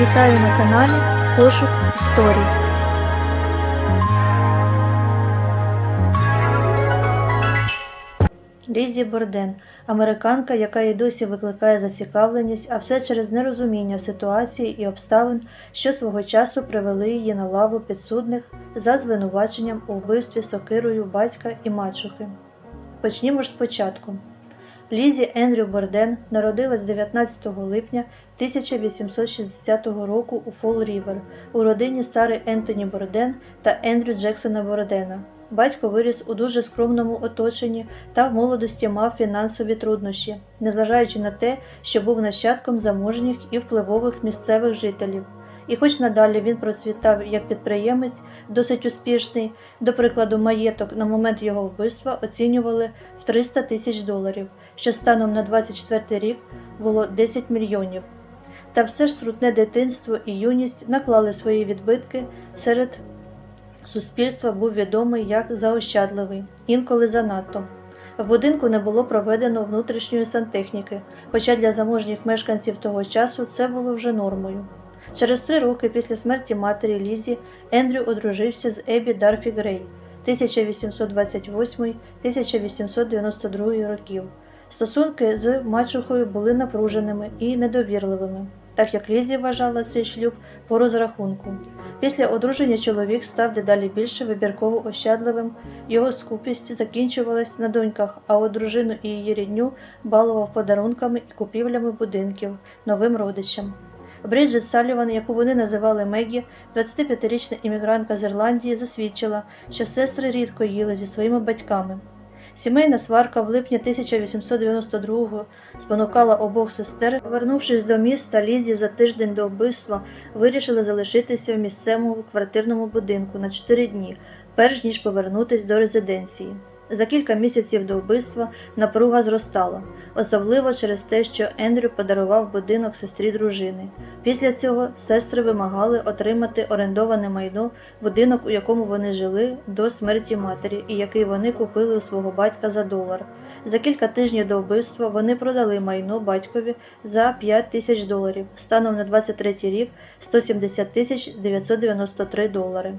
Вітаю на каналі Пошук історій. Лізі Борден, американка, яка й досі викликає зацікавленість, а все через нерозуміння ситуації і обставин, що свого часу привели її на лаву підсудних за звинуваченням у вбивстві сокирою батька і мачухи. Почнімо ж спочатку. Лізі Ендрю Борден народилась 19 липня 1860 року у Фол Рівер у родині Сари Ентоні Борден та Ендрю Джексона Бордена. Батько виріс у дуже скромному оточенні та в молодості мав фінансові труднощі, незважаючи на те, що був нащадком заможніх і впливових місцевих жителів. І хоч надалі він процвітав як підприємець, досить успішний, до прикладу, маєток на момент його вбивства оцінювали в 300 тисяч доларів, що станом на 24 рік було 10 мільйонів. Та все ж скрутне дитинство і юність наклали свої відбитки серед суспільства був відомий як заощадливий, інколи занадто. В будинку не було проведено внутрішньої сантехніки, хоча для заможніх мешканців того часу це було вже нормою. Через три роки після смерті матері Лізі Ендрю одружився з Ебі Дарфі Грей 1828-1892 років. Стосунки з мачухою були напруженими і недовірливими, так як Лізі вважала цей шлюб по розрахунку. Після одруження чоловік став дедалі більше вибірково ощадливим, його скупість закінчувалась на доньках, а от дружину і її рідню балував подарунками і купівлями будинків новим родичам. Бріджит Саліван, яку вони називали Мегі, 25-річна іммігрантка з Ірландії, засвідчила, що сестри рідко їли зі своїми батьками. Сімейна сварка в липні 1892-го спонукала обох сестер. Повернувшись до міста, Лізі за тиждень до вбивства вирішили залишитися в місцевому квартирному будинку на 4 дні, перш ніж повернутись до резиденції. За кілька місяців до вбивства напруга зростала, особливо через те, що Ендрю подарував будинок сестрі дружини. Після цього сестри вимагали отримати орендоване майно, будинок, у якому вони жили до смерті матері, і який вони купили у свого батька за долар. За кілька тижнів до вбивства вони продали майно батькові за 5 тисяч доларів, станом на 23 рік 170 тисяч 993 долари.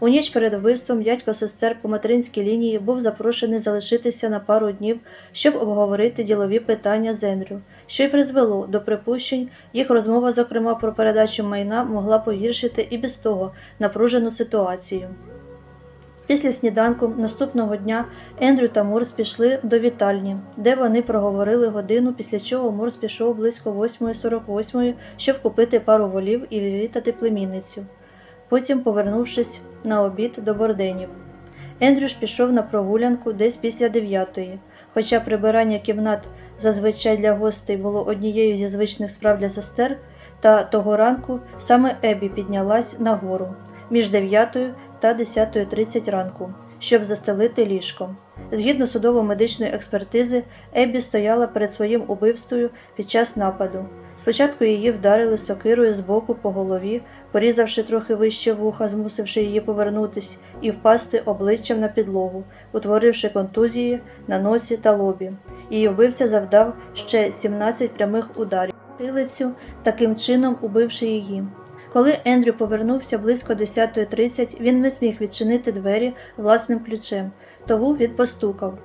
У ніч перед вбивством дядько сестер по материнській лінії був запрошений залишитися на пару днів, щоб обговорити ділові питання з Ендрю, що й призвело до припущень, їх розмова, зокрема про передачу майна, могла погіршити і без того напружену ситуацію. Після сніданку наступного дня Ендрю та Морс пішли до вітальні, де вони проговорили годину, після чого Морс пішов близько 8.48, щоб купити пару волів і відвітати племінницю. Потім, повернувшись на обід до борденів. Ендрю ж пішов на прогулянку десь після дев'ятої, хоча прибирання кімнат зазвичай для гостей було однією зі звичних справ для сестер, та того ранку саме Ебі піднялась нагору між 9 та 10.30 ранку, щоб застелити ліжко. Згідно судово-медичної експертизи, Ебі стояла перед своїм убивствою під час нападу. Спочатку її вдарили сокирою з боку по голові, порізавши трохи вище вуха, змусивши її повернутись і впасти обличчям на підлогу, утворивши контузії на носі та лобі. Її вбивця завдав ще 17 прямих ударів тилицю, таким чином убивши її. Коли Ендрю повернувся близько 10.30, він не зміг відчинити двері власним ключем, тому він постукав.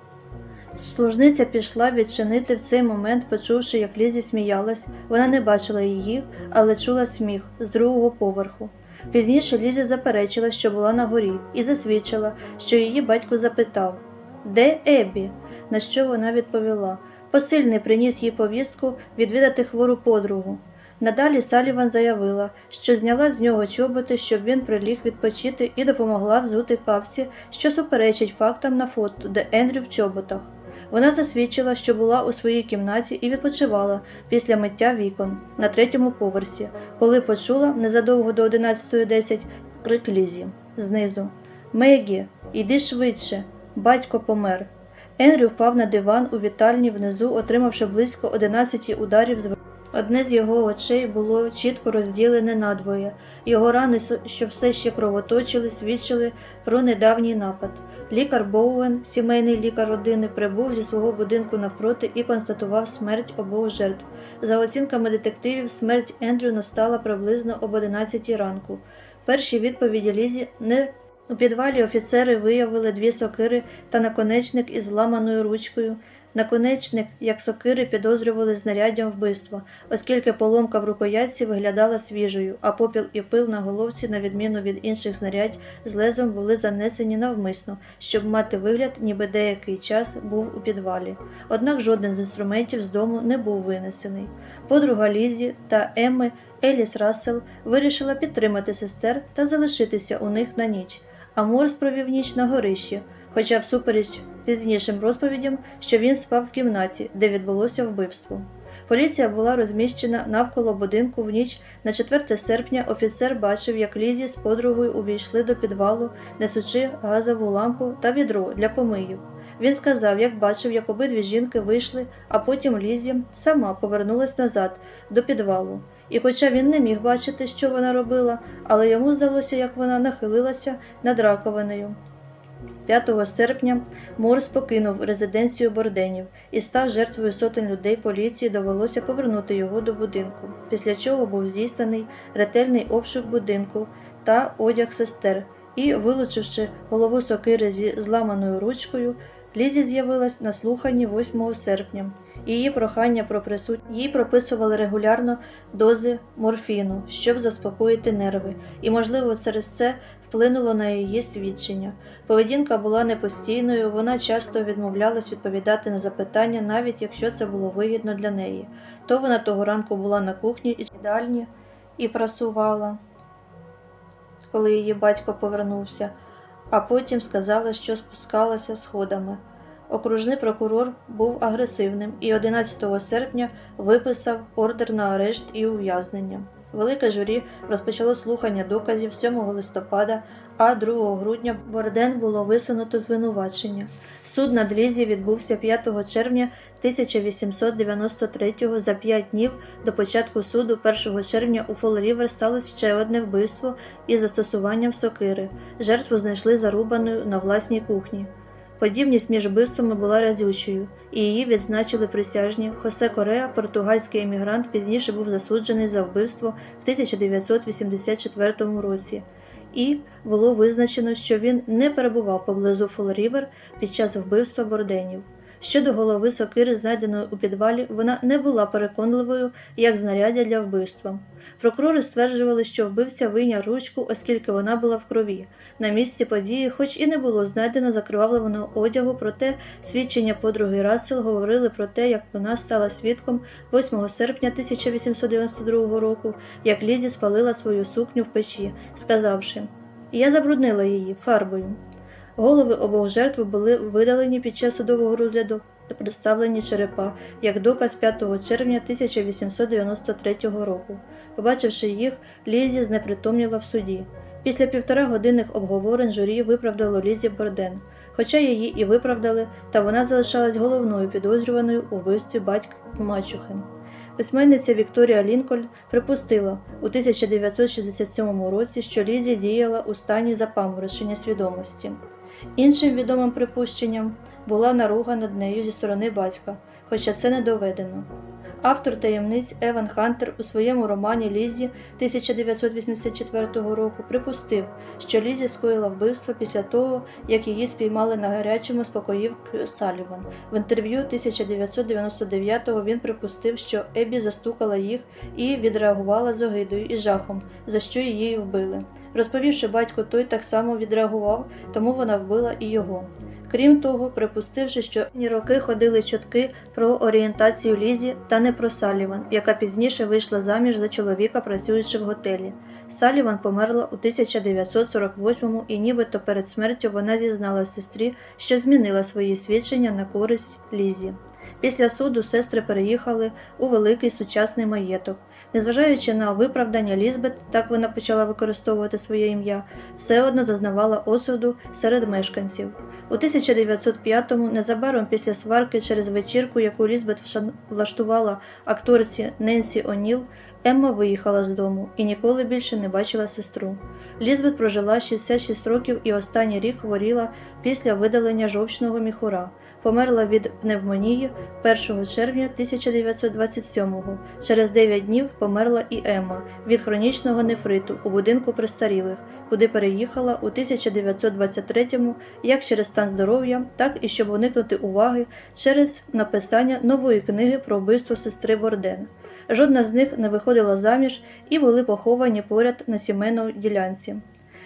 Служниця пішла відчинити в цей момент, почувши, як Лізі сміялась. Вона не бачила її, але чула сміх з другого поверху. Пізніше Лізі заперечила, що була на горі, і засвідчила, що її батько запитав Де Ебі? На що вона відповіла Посильний приніс їй повістку відвідати хвору подругу. Надалі Саліван заявила, що зняла з нього чоботи, щоб він приліг відпочити і допомогла взути капці, що суперечить фактам на фото, де Ендрю в чоботах. Вона засвідчила, що була у своїй кімнаті і відпочивала після миття вікон на третьому поверсі, коли почула незадовго до 11.10 крик Лізі знизу Мегі, іди швидше, батько помер. Енрю впав на диван у вітальні внизу, отримавши близько 11 ударів з Одне з його очей було чітко розділене надвоє. Його рани, що все ще кровоточили, свідчили про недавній напад. Лікар Боуен, сімейний лікар родини, прибув зі свого будинку навпроти і констатував смерть обох жертв. За оцінками детективів, смерть Ендрю настала приблизно об 11 ранку. Перші відповіді Лізі не у підвалі офіцери виявили дві сокири та наконечник із зламаною ручкою. Наконечник, як сокири, підозрювали знаряддям вбивства, оскільки поломка в рукоятці виглядала свіжою, а попіл і пил на головці, на відміну від інших знарядь, з лезом були занесені навмисно, щоб мати вигляд, ніби деякий час був у підвалі. Однак жоден з інструментів з дому не був винесений. Подруга Лізі та Емми Еліс Рассел вирішила підтримати сестер та залишитися у них на ніч, а Морс провів ніч на горищі, хоча всупереч пізнішим розповідям, що він спав в кімнаті, де відбулося вбивство. Поліція була розміщена навколо будинку в ніч на 4 серпня. Офіцер бачив, як Лізі з подругою увійшли до підвалу, несучи газову лампу та відро для помиїв. Він сказав, як бачив, як обидві жінки вийшли, а потім Лізі сама повернулась назад до підвалу. І хоча він не міг бачити, що вона робила, але йому здалося, як вона нахилилася над раковиною. 5 серпня Морс покинув резиденцію Борденів і став жертвою сотень людей поліції довелося повернути його до будинку, після чого був здійснений ретельний обшук будинку та одяг сестер, і, вилучивши голову сокири зі зламаною ручкою, Лізі з'явилась на слуханні 8 серпня. Її прохання про присут... їй прописували регулярно дози морфіну, щоб заспокоїти нерви, і, можливо, через це вплинуло на її свідчення. Поведінка була непостійною, вона часто відмовлялась відповідати на запитання, навіть якщо це було вигідно для неї. То вона того ранку була на кухні і їдальні і прасувала, коли її батько повернувся, а потім сказала, що спускалася сходами. Окружний прокурор був агресивним і 11 серпня виписав ордер на арешт і ув'язнення. Велике журі розпочало слухання доказів 7 листопада, а 2 грудня Борден було висунуто звинувачення. Суд над Лізі відбувся 5 червня 1893 за 5 днів до початку суду 1 червня у Фол-Рівер сталося ще одне вбивство із застосуванням сокири. Жертву знайшли зарубаною на власній кухні. Подібність між вбивствами була разючою, і її відзначили присяжні. Хосе Кореа, португальський емігрант, пізніше був засуджений за вбивство в 1984 році, і було визначено, що він не перебував поблизу Фол-Рівер під час вбивства борденів. Щодо голови сокири, знайденої у підвалі, вона не була переконливою як знаряддя для вбивства. Прокурори стверджували, що вбивця вийняв ручку, оскільки вона була в крові. На місці події, хоч і не було знайдено закривавленого одягу, проте свідчення подруги Рассел говорили про те, як вона стала свідком 8 серпня 1892 року, як Лізі спалила свою сукню в печі, сказавши Я забруднила її фарбою. Голови обох жертв були видалені під час судового розгляду та представлені черепа як доказ 5 червня 1893 року. Побачивши їх, Лізі знепритомніла в суді. Після півтора годинних обговорень журі виправдало Лізі Борден, хоча її і виправдали, та вона залишалась головною підозрюваною у вбивстві батька мачухи. Письменниця Вікторія Лінкольн припустила у 1967 році, що Лізі діяла у стані запаморочення свідомості. Іншим відомим припущенням була наруга над нею зі сторони батька, хоча це не доведено. Автор таємниць Еван Хантер у своєму романі Лізі 1984 року припустив, що Лізі скоїла вбивство після того, як її спіймали на гарячому спокоїв Саліван. В інтерв'ю 1999-го він припустив, що Ебі застукала їх і відреагувала з огидою і жахом, за що її вбили. Розповівши батьку, той так само відреагував, тому вона вбила і його. Крім того, припустивши, що ні роки ходили чутки про орієнтацію Лізі та не про Саліван, яка пізніше вийшла заміж за чоловіка, працюючи в готелі. Саліван померла у 1948-му і нібито перед смертю вона зізнала сестрі, що змінила свої свідчення на користь Лізі. Після суду сестри переїхали у великий сучасний маєток. Незважаючи на виправдання Лізбет, так вона почала використовувати своє ім'я, все одно зазнавала осуду серед мешканців. У 1905-му, незабаром після сварки через вечірку, яку Лізбет влаштувала акторці Ненсі О'Ніл, Емма виїхала з дому і ніколи більше не бачила сестру. Лізбет прожила 66 років і останній рік хворіла після видалення жовчного міхура. Померла від пневмонії 1 червня 1927-го. Через 9 днів померла і Емма від хронічного нефриту у будинку престарілих, куди переїхала у 1923-му як через стан здоров'я, так і щоб уникнути уваги через написання нової книги про вбивство сестри Борден. Жодна з них не виходила заміж і були поховані поряд на сімейній ділянці.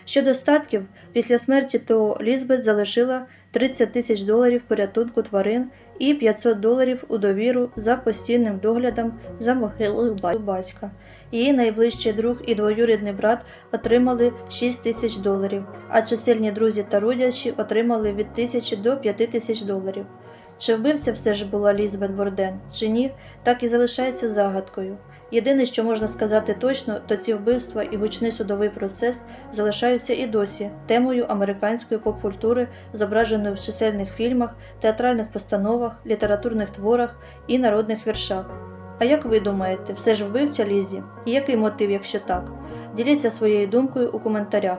Щодо статків, після смерті то Лізбет залишила 30 тисяч доларів порятунку тварин і 500 доларів у довіру за постійним доглядом за могилою батька. Її найближчий друг і двоюрідний брат отримали 6 тисяч доларів, а чисельні друзі та родичі отримали від 1000 до 5 тисяч доларів. Чи вбивця все ж була Лізбет Борден, чи ні, так і залишається загадкою. Єдине, що можна сказати точно, то ці вбивства і гучний судовий процес залишаються і досі темою американської поп-культури, зображеною в чисельних фільмах, театральних постановах, літературних творах і народних віршах. А як ви думаєте, все ж вбивця Лізі? І який мотив, якщо так? Діліться своєю думкою у коментарях.